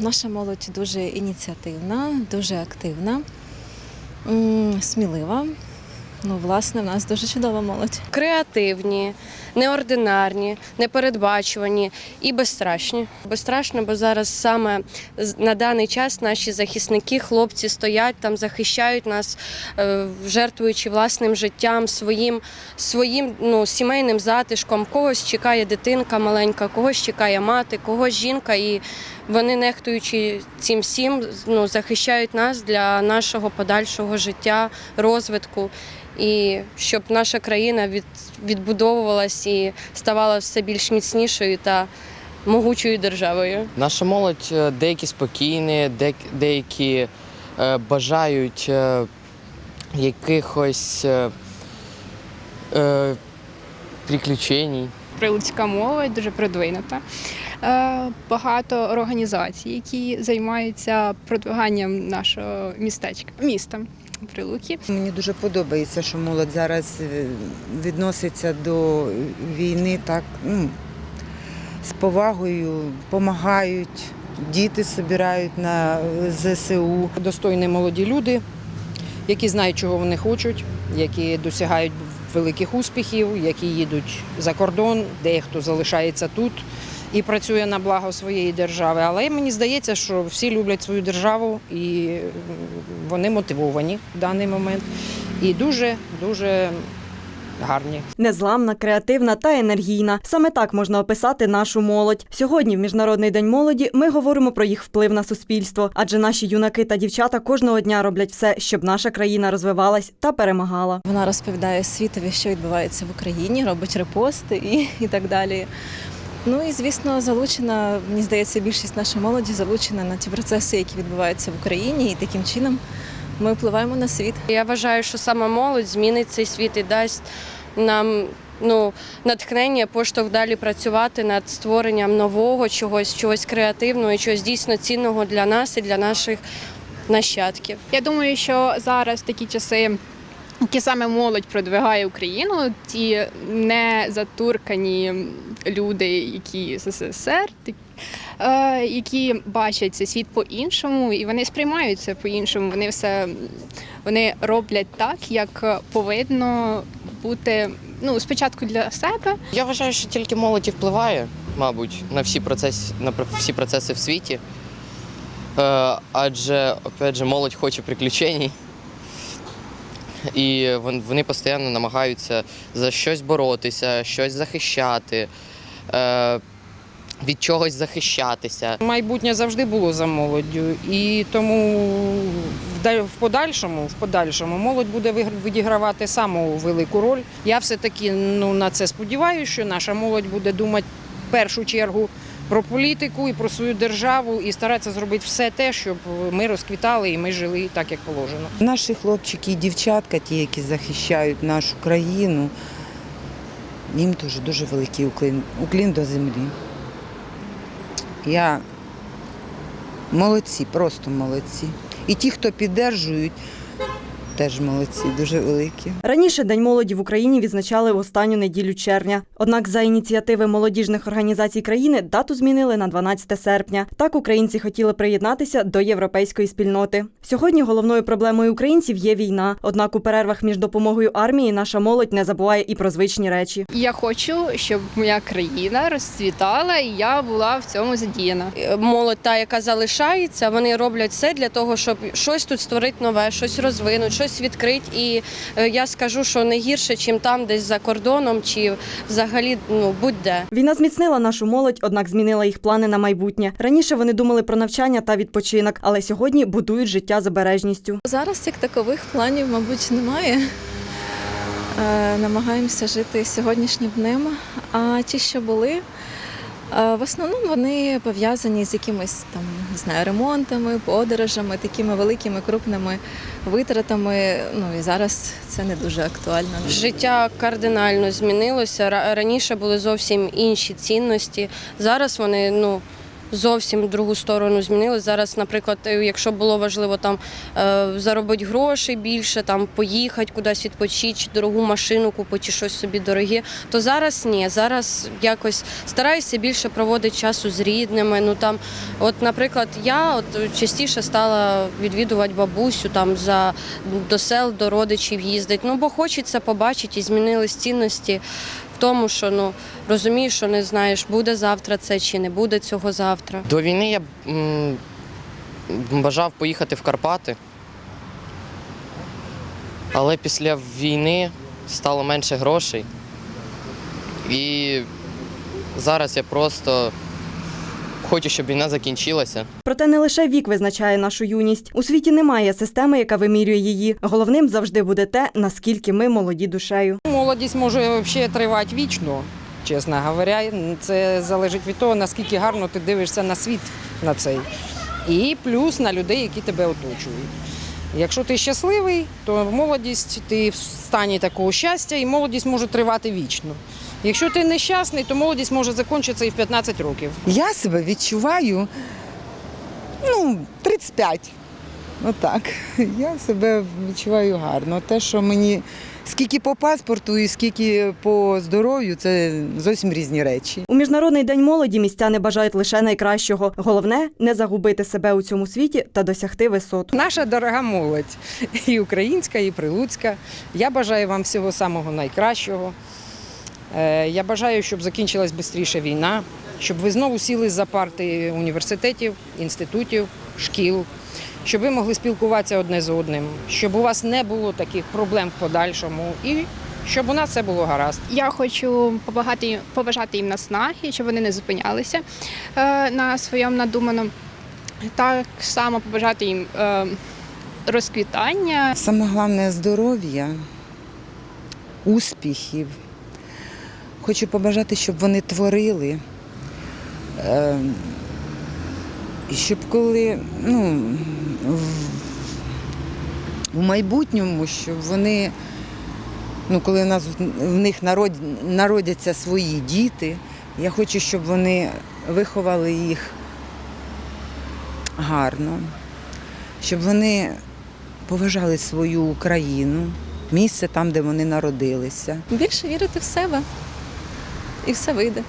Наша молодь дуже ініціативна, дуже активна, смілива. Ну, власне, в нас дуже чудова молодь. креативні, неординарні, непередбачувані і безстрашні. Безстрашно, бо зараз саме на даний час наші захисники, хлопці стоять там, захищають нас, е, жертвуючи власним життям, своїм, своїм ну, сімейним затишком. Когось чекає дитинка маленька, когось чекає мати, когось жінка. І вони, нехтуючи цим всім, ну, захищають нас для нашого подальшого життя, розвитку і щоб наша країна від, відбудовувалась і ставала все більш міцнішою та могучою державою. Наша молодь е, деякі спокійні, деякі е, бажають е, якихось приключень. Прилуцька молодь дуже продвинута. Багато організацій, які займаються продвиганням нашого містечка, міста Прилуки. Мені дуже подобається, що молодь зараз е, відноситься до війни так ну, з повагою, допомагають, діти збирають на ЗСУ. достойні молоді люди, які знають, чого вони хочуть, які досягають великих успіхів, які їдуть за кордон, дехто залишається тут і працює на благо своєї держави. Але мені здається, що всі люблять свою державу і вони мотивовані в даний момент. І дуже дуже гарні. Незламна, креативна та енергійна. Саме так можна описати нашу молодь. Сьогодні, в Міжнародний день молоді, ми говоримо про їх вплив на суспільство, адже наші юнаки та дівчата кожного дня роблять все, щоб наша країна розвивалась та перемагала. Вона розповідає світові, що відбувається в Україні, робить репости і, і так далі. Ну і звісно, залучена, мені здається, більшість нашої молоді залучена на ті процеси, які відбуваються в Україні, і таким чином ми впливаємо на світ. Я вважаю, що саме молодь змінить цей світ і дасть нам ну, натхнення, поштовх далі працювати над створенням нового чогось, чогось креативного і чогось дійсно цінного для нас і для наших нащадків. Я думаю, що зараз такі часи. Які саме молодь продвигає Україну, ті не затуркані люди, які з СССР, е, які бачать цей світ по-іншому, і вони сприймають це по-іншому. Вони все вони роблять так, як повинно бути ну, спочатку для себе, Я вважаю, що тільки молодь впливає, мабуть, на всі процеси, на всі процеси в світі. Е, адже, опять же, молодь хоче приключень. І вони постійно намагаються за щось боротися, щось захищати, е, від чогось захищатися. Майбутнє завжди було за молоддю, і тому в подальшому, в подальшому молодь буде відігравати саму велику роль. Я все-таки ну, на це сподіваюся, що наша молодь буде думати в першу чергу про політику і про свою державу, і старатися зробити все те, щоб ми розквітали і ми жили так, як положено. Наші хлопчики і дівчатка, ті, які захищають нашу країну, їм дуже дуже великий уклін, уклін до землі. Я молодці, просто молодці. І ті, хто піддержують, теж молодці, дуже великі. Раніше День молоді в Україні відзначали в останню неділю червня. Однак за ініціативи молодіжних організацій країни дату змінили на 12 серпня. Так українці хотіли приєднатися до європейської спільноти. Сьогодні головною проблемою українців є війна. Однак у перервах між допомогою армії наша молодь не забуває і про звичні речі. Я хочу, щоб моя країна розцвітала, і я була в цьому задіяна. Молодь та, яка залишається, вони роблять все для того, щоб щось тут створити нове, щось розвинути, щось відкрити. І е, я скажу, що не гірше, чим там, десь за кордоном, чи взагалі ну будь-де. Війна зміцнила нашу молодь, однак змінила їх плани на майбутнє. Раніше вони думали про навчання та відпочинок, але сьогодні будують життя з обережністю. Зараз як такових планів, мабуть, немає. Е, Намагаємося жити сьогоднішнім днем. А ті, що були, в основному вони пов'язані з якимись там не знаю, ремонтами, подорожами, такими великими крупними витратами. Ну і зараз це не дуже актуально. Життя кардинально змінилося. Ра- Раніше були зовсім інші цінності. Зараз вони ну зовсім другу сторону змінили. Зараз, наприклад, е, якщо було важливо там е, заробити грошей більше, там поїхати кудись відпочити, чи дорогу машину купити, чи щось собі дороге, то зараз ні. Зараз якось стараюся більше проводити часу з рідними. Ну там, от, наприклад, я от частіше стала відвідувати бабусю там за до сел, до родичів їздить. Ну бо хочеться побачити і змінились цінності тому, що ну розумієш, що не знаєш, буде завтра це чи не буде цього завтра. До війни я м, бажав поїхати в Карпати. Але після війни стало менше грошей. І зараз я просто хочу, щоб війна закінчилася. Проте не лише вік визначає нашу юність. У світі немає системи, яка вимірює її. Головним завжди буде те, наскільки ми молоді душею. Молодість може взагалі тривати вічно, чесно говоря. Це залежить від того, наскільки гарно ти дивишся на світ на цей. І плюс на людей, які тебе оточують. Якщо ти щасливий, то молодість ти в стані такого щастя, і молодість може тривати вічно. Якщо ти нещасний, то молодість може закінчитися і в 15 років. Я себе відчуваю ну, 35. Отак. Я себе відчуваю гарно. Те, що мені скільки по паспорту і скільки по здоров'ю, це зовсім різні речі. У міжнародний день молоді містяни бажають лише найкращого. Головне не загубити себе у цьому світі та досягти висот. Наша дорога молодь, і українська, і прилуцька. Я бажаю вам всього самого найкращого. Е, Я бажаю, щоб закінчилась швидше війна, щоб ви знову сіли за парти університетів, інститутів, шкіл, щоб ви могли спілкуватися одне з одним, щоб у вас не було таких проблем в подальшому і щоб у нас все було гаразд. Я хочу побагати, побажати їм наснаги, щоб вони не зупинялися е, на своєму надуманому. Так само побажати їм е, розквітання, Саме головне здоров'я, успіхів. Хочу побажати, щоб вони творили. Е, І щоб коли ну, в, майбутньому, щоб вони, ну, коли в нас в них народ, народяться свої діти, я хочу, щоб вони виховали їх гарно, щоб вони поважали свою Україну, місце там, де вони народилися. Більше вірити в себе, і все вийде.